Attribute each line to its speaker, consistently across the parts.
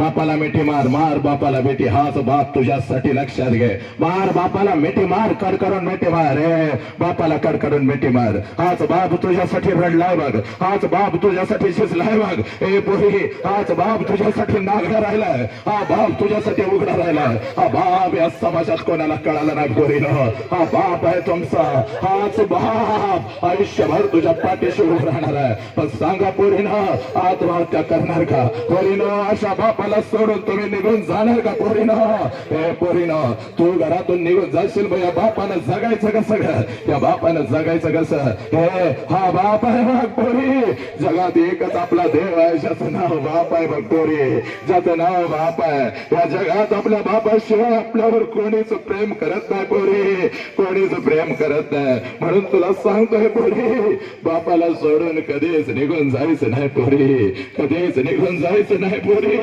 Speaker 1: बापाला मिठी मार मार बापाला मिठी. हाच बाप तुझ्यासाठी लक्षात घे. मार बापाला मिठी मार कडकडून मिठी मार. रे बापाला कडकडून मिठी मार. हाच बाप तुझ्यासाठी रडलाय बघ. हाच बाप तुझ्यासाठी शिजलाय बघ. ए पोरी हाच बाप तुझ्यासाठी नागडा राहिलाय. हा बाप तुझ्यासाठी उघडा राहिलाय. हा बाप या समाजात कोणाला कळाला नाही पोरीनं. हा बाप आहे तुमचा. हाच बाप आयुष्यभर तुझ्या पाठीशी उभं राहणार आहे. पण सांगा पोरीनं आत्महत्या करणार का? पोरीनं अशा बापाला मला सोडून तुम्ही निघून जाणार का पोरीनं? हे पोरीनं तू घरातून निघून जाशील मग या बापानं जगायचं कसं ग? या बापानं जगायचं कसं? हे हा बाप आहे बघ पोरी. जगात एकच आपला देव आहे ज्याचं नाव बाप आहे बघ पोरी. ज्याचं नाव बाप आहे. या जगात आपल्या बापाशिवाय आपल्यावर कोणीच प्रेम करत नाही पोरी. कोणीच प्रेम करत नाही. म्हणून तुला सांगतोय पोरी बापाला सोडून कधीच निघून जायचं नाही पोरी. कधीच निघून जायचं नाही पोरी.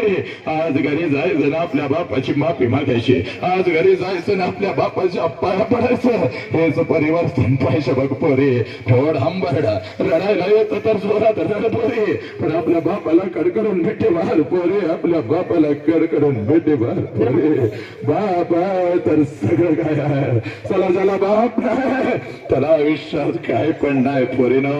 Speaker 1: आज घरी जायचं ना आपल्या बापाची माफी मागायची. आज घरी जायचं ना आपल्या बापाच्या पाया पडायचं. हेच परिवर्तन पाहिजे बघ पोरे. थोड आंबरडा रडायला येत तर जोरात रड पोरे. पण आपल्या बापाला कडकडून भेटे मार पोरे. आपल्या बापाला कडकडून भेटे मार पोरे. बापा तर सगळं काय आहे? चला चला बाप. नाही त्याला आयुष्यात काय पण नाही ना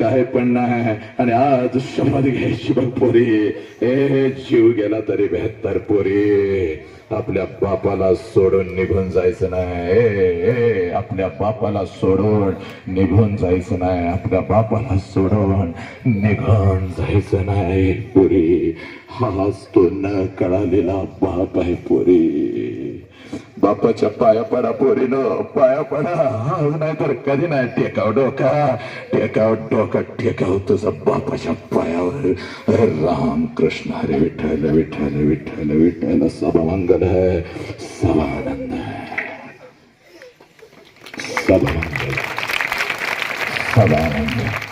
Speaker 1: काय पण नाही. आणि आज शपथ घ्यायची बघ पोरी. ए जीव गेला तरी बेहत्तर पोरी. आपल्या बापाला सोडून निघून जायचं नाही. आपल्या बापाला सोडून निघून जायचं नाही. आपल्या बापाला सोडून निघून जायचं नाही पुरी. हाच तो न कळालेला बाप आहे पुरी. बापाच्या पाया पडा पोरीनं पाया पडा. नाही तर कधी नाही टेकाव डोका. टेकाव डोका टेकाव तुझा बापाच्या पायावर. राम कृष्ण हरे विठ्ठल विठ्ठल विठ्ठल विठ्ठल सब मंगल है. सब आनंद है. सब मंगल सब आनंद है